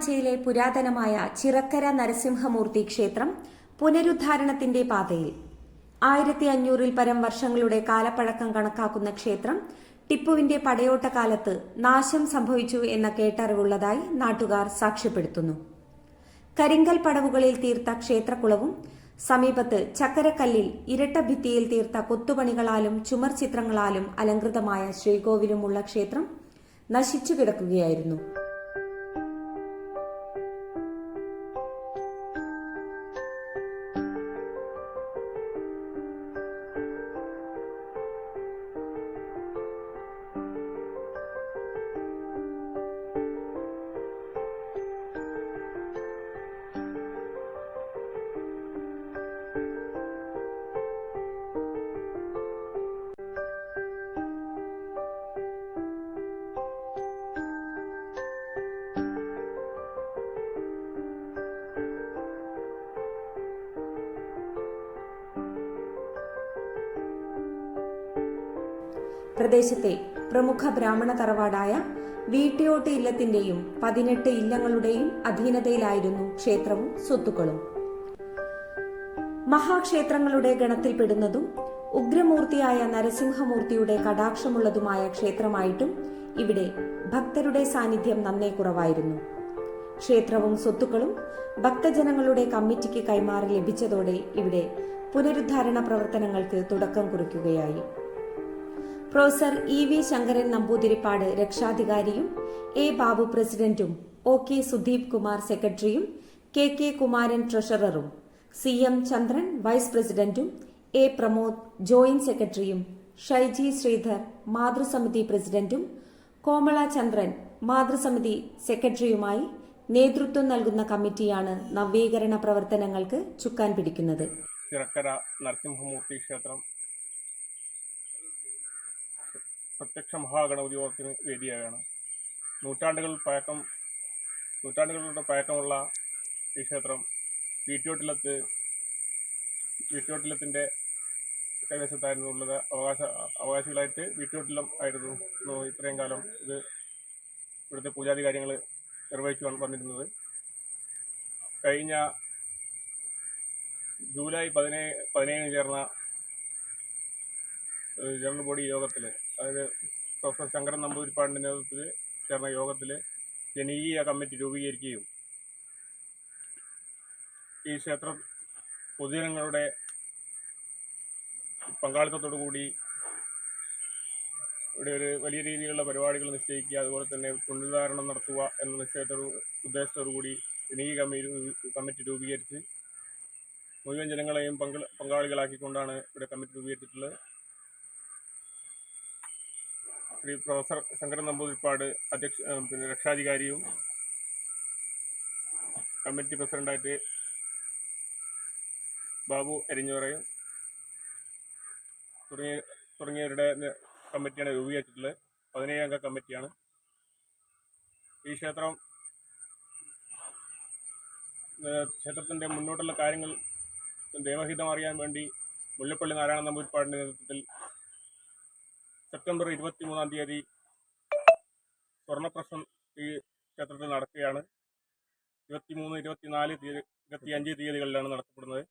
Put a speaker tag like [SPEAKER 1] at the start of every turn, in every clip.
[SPEAKER 1] കൂനാമാച്ചയിലെ പുരാതനമായ ചിറക്കര നരസിംഹമൂർത്തി ക്ഷേത്രം പുനരുദ്ധാരണത്തിന്റെ പാതയിൽ. ആയിരത്തി അഞ്ഞൂറിൽ പരം വർഷങ്ങളുടെ കാലപ്പഴക്കം കണക്കാക്കുന്ന ക്ഷേത്രം ടിപ്പുവിന്റെ പടയോട്ട കാലത്ത് നാശം സംഭവിച്ചു എന്ന കേട്ടറിവുള്ളതായി നാട്ടുകാർ സാക്ഷ്യപ്പെടുത്തുന്നു. കരിങ്കൽ പടവുകളിൽ തീർത്ത ക്ഷേത്രക്കുളവും സമീപത്ത് ചക്കരക്കല്ലിൽ ഇരട്ട ഭിത്തിയിൽ തീർത്ത കൊത്തുപണികളാലും ചുമർ ചിത്രങ്ങളാലും അലങ്കൃതമായ ശ്രീകോവിലുമുള്ള ക്ഷേത്രം നശിച്ചു കിടക്കുകയായിരുന്നു. പ്രദേശത്തെ പ്രമുഖ ബ്രാഹ്മണ തറവാടായ വീട്ടിയോട്ട് ഇല്ലത്തിന്റെയും പതിനെട്ട് ഇല്ലങ്ങളുടെയും അധീനതയിലായിരുന്നു ക്ഷേത്രവും സ്വത്തുക്കളും. മഹാക്ഷേത്രങ്ങളുടെ ഗണത്തിൽപ്പെടുന്നതും ഉഗ്രമൂർത്തിയായ നരസിംഹമൂർത്തിയുടെ കടാക്ഷമുള്ളതുമായ ക്ഷേത്രമായിട്ടും ഇവിടെ ഭക്തരുടെ സാന്നിധ്യം നന്നേ കുറവായിരുന്നു. ക്ഷേത്രവും സ്വത്തുക്കളും ഭക്തജനങ്ങളുടെ കമ്മിറ്റിക്ക് കൈമാറി ലഭിച്ചതോടെ ഇവിടെ പുനരുദ്ധാരണ പ്രവർത്തനങ്ങൾക്ക് തുടക്കം കുറിക്കുകയായി. Professor E V Shankaran Namboothiripad രക്ഷാധികാരിയും A Babu പ്രസിഡന്റും ഒ കെ സുദീപ് കുമാർ സെക്രട്ടറിയും കെ കെ കുമാരൻ ട്രഷററും സി എം ചന്ദ്രൻ വൈസ് പ്രസിഡന്റും എ പ്രമോദ് ജോയിന്റ് സെക്രട്ടറിയും ഷൈജി ശ്രീധർ മാതൃസമിതി പ്രസിഡന്റും കോമള ചന്ദ്രൻ മാതൃസമിതി സെക്രട്ടറിയുമായി നേതൃത്വം നൽകുന്ന കമ്മിറ്റിയാണ് നവീകരണ പ്രവർത്തനങ്ങൾക്ക് ചുക്കാൻ പിടിക്കുന്നത്.
[SPEAKER 2] ചിറക്കര നരസിംഹമൂർത്തി ക്ഷേത്രം പ്രത്യക്ഷ മഹാഗണപതി ഓർത്തിന് വേദിയായാണ്. നൂറ്റാണ്ടുകൾ പഴക്കം നൂറ്റാണ്ടുകളുടെ പഴക്കമുള്ള ഈ ക്ഷേത്രം വീട്ടോട്ടിലത്ത് വീട്ടോട്ടിലത്തിന്റെ കൈവശത്തായിരുന്നു ഉള്ളത് അവകാശ അവകാശികളായിട്ട് വീട്ടോട്ടിലം ആയിരുന്നു ഇത്രയും കാലം ഇത് ഇവിടുത്തെ പൂജാതി കാര്യങ്ങൾ നിർവഹിച്ചു വന്നിരുന്നത്. കഴിഞ്ഞ ജൂലൈ പതിനേഴ് പതിനേഴിന് ചേർന്ന ജനറൽ ബോഡി യോഗത്തിൽ അതായത് പ്രൊഫസർ ശങ്കരൻ നമ്പൂതിരിപ്പാടിന്റെ നേതൃത്വത്തിൽ ചേർന്ന യോഗത്തിൽ ജനകീയ കമ്മിറ്റി രൂപീകരിക്കുകയും ഈ ക്ഷേത്ര പൊതുജനങ്ങളുടെ പങ്കാളിത്തത്തോടു കൂടി ഇവിടെ ഒരു വലിയ രീതിയിലുള്ള പരിപാടികൾ നിശ്ചയിക്കുക അതുപോലെ തന്നെ പുനരുദ്ധാരണം നടത്തുക എന്ന നിശ്ചയത്തോടു ഉദ്ദേശത്തോടു കൂടി ജനകീയ കമ്മിറ്റി കമ്മിറ്റി രൂപീകരിച്ച് മുഴുവൻ ജനങ്ങളെയും പങ്ക പങ്കാളികളാക്കിക്കൊണ്ടാണ് ഇവിടെ കമ്മിറ്റി രൂപീകരിച്ചിട്ടുള്ളത്. ശ്രീ പ്രൊഫസർ ശങ്കരൻ നമ്പൂതിരിപ്പാട് അധ്യക്ഷ പിന്നെ രക്ഷാധികാരിയും കമ്മിറ്റി പ്രസിഡന്റായിട്ട് ബാബു എരിഞ്ഞോറയും തുടങ്ങിയ തുടങ്ങിയവരുടെ കമ്മിറ്റിയാണ് രൂപീകരിച്ചിട്ടുള്ളത്. പതിനേഴ് അംഗ കമ്മിറ്റിയാണ്. ഈ ക്ഷേത്രം ക്ഷേത്രത്തിന്റെ മുന്നോട്ടുള്ള കാര്യങ്ങൾ ദേവഹിതം അറിയാൻ വേണ്ടി മുല്ലപ്പള്ളി നാരായണ നമ്പൂരിപ്പാടിന്റെ നേതൃത്വത്തിൽ സെപ്റ്റംബർ ഇരുപത്തി മൂന്നാം തീയതി സ്വർണപ്രശ്നം ഈ ക്ഷേത്രത്തിൽ നടക്കുകയാണ്. ഇരുപത്തിമൂന്ന് ഇരുപത്തിനാല് തീയതി ഇരുപത്തിയഞ്ച് തീയതികളിലാണ് നടത്തപ്പെടുന്നത്.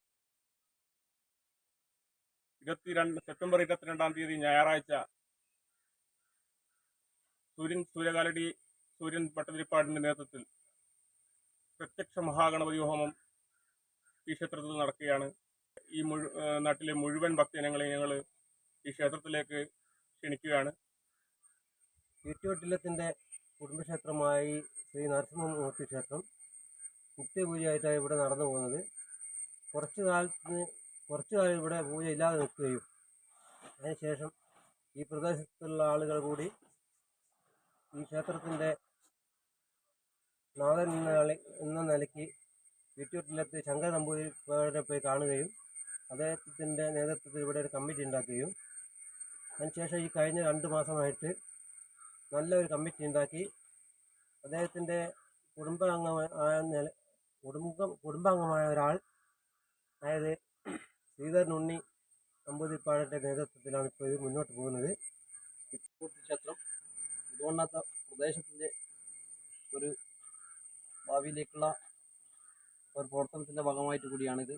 [SPEAKER 2] ഇരുപത്തിരണ്ട് സെപ്റ്റംബർ ഇരുപത്തിരണ്ടാം തീയതി ഞായറാഴ്ച സൂര്യൻ സൂര്യകാലടി സൂര്യൻ ഭട്ടതിരിപ്പാടിന്റെ നേതൃത്വത്തിൽ പ്രത്യക്ഷ മഹാഗണപതി ഹോമം ഈ ക്ഷേത്രത്തിൽ നടക്കുകയാണ്. ഈ മുഴു നാട്ടിലെ മുഴുവൻ ഭക്തജനങ്ങളെ ഞങ്ങൾ ഈ ക്ഷേത്രത്തിലേക്ക് ക്ഷണിക്കുകയാണ്.
[SPEAKER 3] ഈറ്റുവട്ടില്ലത്തിന്റെ കുടുംബക്ഷേത്രമായി ശ്രീ നരസിംഹമൂർത്തി ക്ഷേത്രം നിത്യപൂജയായിട്ടാണ് ഇവിടെ നടന്നു പോകുന്നത്. കുറച്ചു കാലത്തിന് കുറച്ചു കാലം ഇവിടെ പൂജ ഇല്ലാതെ നിൽക്കുകയും അതിനുശേഷം ഈ പ്രദേശത്തുള്ള ആളുകൾ കൂടി ഈ ക്ഷേത്രത്തിന്റെ നാഥൻ എന്ന നില- എന്ന നിലയ്ക്ക് ഈറ്റുവട്ടില്ലത്ത് ശങ്കര നമ്പൂതിരിപ്പാടിനെ പോയി കാണുകയും അദ്ദേഹത്തിന്റെ നേതൃത്വത്തിൽ ഇവിടെ ഒരു കമ്മിറ്റി ഉണ്ടാക്കുകയും അതിനുശേഷം ഈ കഴിഞ്ഞ രണ്ട് മാസമായിട്ട് നല്ലൊരു കമ്മിറ്റി ഉണ്ടാക്കി. അദ്ദേഹത്തിന്റെ കുടുംബാംഗമായ കുടുംബം കുടുംബാംഗമായ ഒരാൾ അതായത് ശ്രീധരൻ ഉണ്ണി നമ്പൂതിരിപ്പാടിന്റെ നേതൃത്വത്തിലാണ് ഇപ്പോൾ ഇത് മുന്നോട്ട് പോകുന്നത്.
[SPEAKER 4] കൂട്ടി ക്ഷേത്രം ഇതുകൊണ്ടാത്ത പ്രദേശത്തിന്റെ ഒരു ഭാവിയിലേക്കുള്ള ഒരു പ്രവർത്തനത്തിന്റെ ഭാഗമായിട്ട് കൂടിയാണിത്.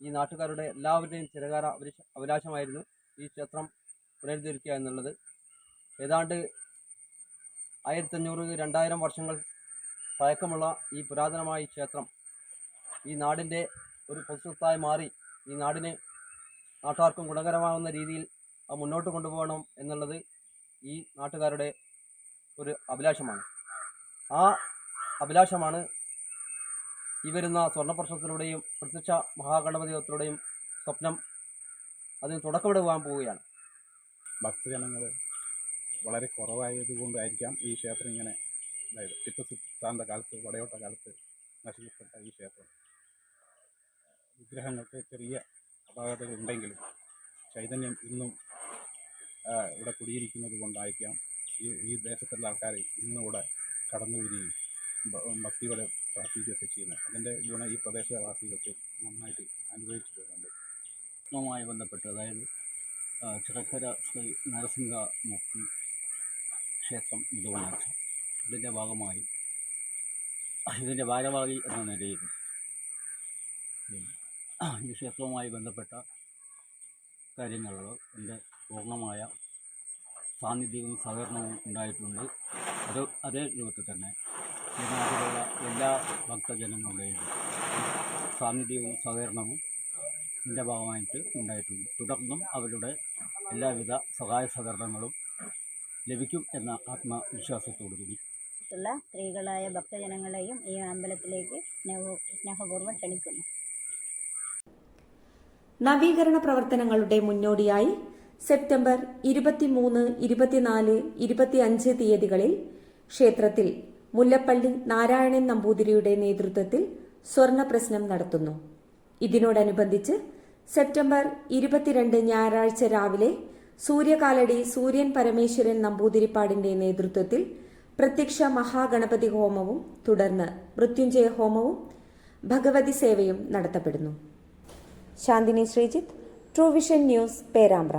[SPEAKER 4] ഈ നാട്ടുകാരുടെ എല്ലാവരുടെയും ചിരകാല അഭിലാഷ- അഭിലാഷമായിരുന്നു ഈ ക്ഷേത്രം പുനരുദ്ധരിക്കുക എന്നുള്ളത്. ഏതാണ്ട് ആയിരത്തഞ്ഞൂറ് രണ്ടായിരം വർഷങ്ങൾ പഴക്കമുള്ള ഈ പുരാതനമായ ക്ഷേത്രം ഈ നാടിന്റെ ഒരു പൊതുസ്വത്തായി മാറി ഈ നാടിന് നാട്ടുകാർക്കും ഗുണകരമാവുന്ന രീതിയിൽ അത് മുന്നോട്ട് കൊണ്ടുപോകണം എന്നുള്ളത് ഈ നാട്ടുകാരുടെ ഒരു അഭിലാഷമാണ്. ആ അഭിലാഷമാണ് ഈ വരുന്ന സ്വർണപ്രശ്നത്തിലൂടെയും പ്രത്യക്ഷ മഹാഗണപതി സ്വപ്നം അതിന് തുടക്കമിടുവാൻ പോവുകയാണ്.
[SPEAKER 5] ഭക്തജനങ്ങൾ വളരെ കുറവായതുകൊണ്ടായിരിക്കാം ഈ ക്ഷേത്രം ഇങ്ങനെ അതായത് ടിപ്പു സുൽത്താന്റെ കാലത്ത് വടയോട്ട കാലത്ത് നശിക്കപ്പെട്ട ഈ ക്ഷേത്രം. വിഗ്രഹങ്ങൾക്ക് ചെറിയ അപാകതകൾ ഉണ്ടെങ്കിലും ചൈതന്യം ഇന്നും ഇവിടെ കുടിയിരിക്കുന്നത് കൊണ്ടായിരിക്കാം ഈ ഈ ദേശത്തുള്ള ആൾക്കാർ ഇന്നും ഇവിടെ കടന്നു വരികയും ഭക്തികളെ പ്രാർത്ഥിക്കുകയൊക്കെ ചെയ്യുന്നത്. അതിന്റെ ഗുണം ഈ പ്രദേശവാസികൾക്ക് നന്നായിട്ട്
[SPEAKER 6] അനുഭവിച്ചിട്ടുണ്ട്. ബന്ധപ്പെട്ട് അതായത് ചിറക്കര ശ്രീ നരസിംഹ നരസിംഹമൂർത്തി ക്ഷേത്രം ഇതുവണച്ച ഇതിന്റെ ഭാഗമായി ഇതിന്റെ ഭാരവാഹി എന്ന നിലയിൽ ഈ ക്ഷേത്രവുമായി ബന്ധപ്പെട്ട കാര്യങ്ങളിൽ എന്റെ പൂർണമായ സാന്നിധ്യവും സഹകരണവും ഉണ്ടായിട്ടുണ്ട്. അത് അതേ രൂപത്തിൽ തന്നെ ഈ നാട്ടിലുള്ള എല്ലാ ഭക്തജനങ്ങളുടെയും സാന്നിധ്യവും സഹകരണവും ഇതിന്റെ ഭാഗമായിട്ട് ഉണ്ടായിട്ടുണ്ട്. തുടർന്നും അവരുടെ എല്ലാവിധ സഹായ സഹകരണങ്ങളും ലഭിക്കും എന്ന ആത്മവിശ്വാസത്തോടു കൂടി.
[SPEAKER 7] ഉള്ള സ്ത്രീകളായ ഭക്തജനങ്ങളെയും ഈ അമ്പലത്തിലേക്ക് സ്നേഹ സ്നേഹപൂർവം ക്ഷണിക്കുന്നു.
[SPEAKER 1] നവീകരണ പ്രവർത്തനങ്ങളുടെ മുന്നോടിയായി സെപ്റ്റംബർ ഇരുപത്തിമൂന്ന് ഇരുപത്തിനാല് ഇരുപത്തിയഞ്ച് തീയതികളിൽ ക്ഷേത്രത്തിൽ മുല്ലപ്പള്ളി നാരായണൻ നമ്പൂതിരിയുടെ നേതൃത്വത്തിൽ സ്വർണ പ്രശ്നം നടത്തുന്നു. ഇതിനോടനുബന്ധിച്ച് സെപ്റ്റംബർ ഇരുപത്തിരണ്ട് ഞായറാഴ്ച രാവിലെ സൂര്യകാലടി സൂര്യൻ പരമേശ്വരൻ നമ്പൂതിരിപ്പാടിന്റെ നേതൃത്വത്തിൽ പ്രത്യക്ഷ മഹാഗണപതി ഹോമവും തുടർന്ന് മൃത്യുഞ്ജയ ഹോമവും ഭഗവതി സേവയും നടത്തപ്പെടുന്നു. Shanthini Sreejith Truevision News Perambra